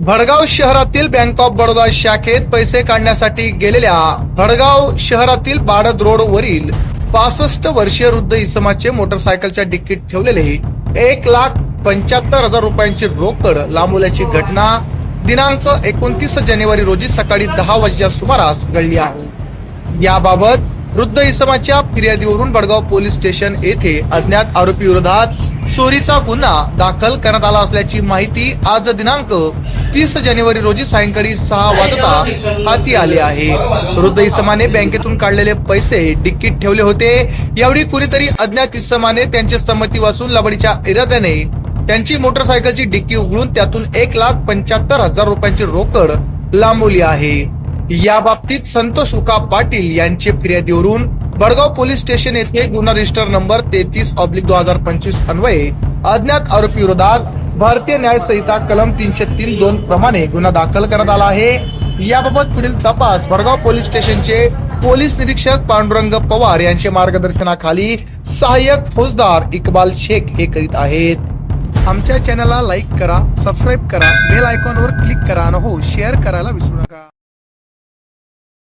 भडगाव शहरातील bank of Baroda शाखेत पैसे काढण्यासाठी गेलेल्या भडगाव शहरातील बाडद रोड वरील पासष्ट वर्षीय वृद्ध इसमाचे मोटरसायकलच्या डिक्कीत ठेवलेले एक लाख पंच्याहत्तर हजार रुपयांची रोकड लांबवल्याची घटना दिनांक एकोणतीस जानेवारी रोजी सकाळी दहा वाजेच्या सुमारास घडली आहे. याबाबत वृद्ध इसमाच्या फिर्यादीवरून बडगाव पोलीस स्टेशन येथे अज्ञात आरोपी विरोधात चोरीचा गुन्हा दाखल करण्यात आला असल्याची माहिती आज दिनांक तीस जानेवारी रोजी सायंकाळी सहा वाजता हाती आले आहे. वृद्ध इसमाने बँकेतून काढलेले पैसे डिक्कीत ठेवले होते. यावेळी कुणीतरी अज्ञात इसमाने त्यांची संमती वाचून लबडीच्या इराद्याने त्यांची मोटरसायकलची डिक्की उघडून त्यातून एक लाख पंच्याहत्तर हजार रुपयांची रोकड लांबवली आहे. या बाबतीत संतोष उका पाटील यांचे फिर्यादीवरून बडगाव पोलीस स्टेशन येथे गुन्हा रजिस्टर नंबर तेहतीस ऑब्लिक दोन हजार पंचवीस अन्वये अज्ञात आरोपी विरोधात भारतीय न्याय संहिता कलम तीनशे तीन दोन प्रमाणे गुन्हा दाखल करण्यात आला आहे. याबाबत पुढील तपास बडगाव पोलीस स्टेशनचे पोलीस निरीक्षक पांडुरंग पवार यांच्या मार्गदर्शनाखाली सहाय्यक फौजदार इकबाल शेख हे करीत आहेत. आमच्या चॅनलला लाईक करा सबस्क्राईब करा बेल आयकॉनवर क्लिक करा आणि हो शेअर करायला विसरू नका.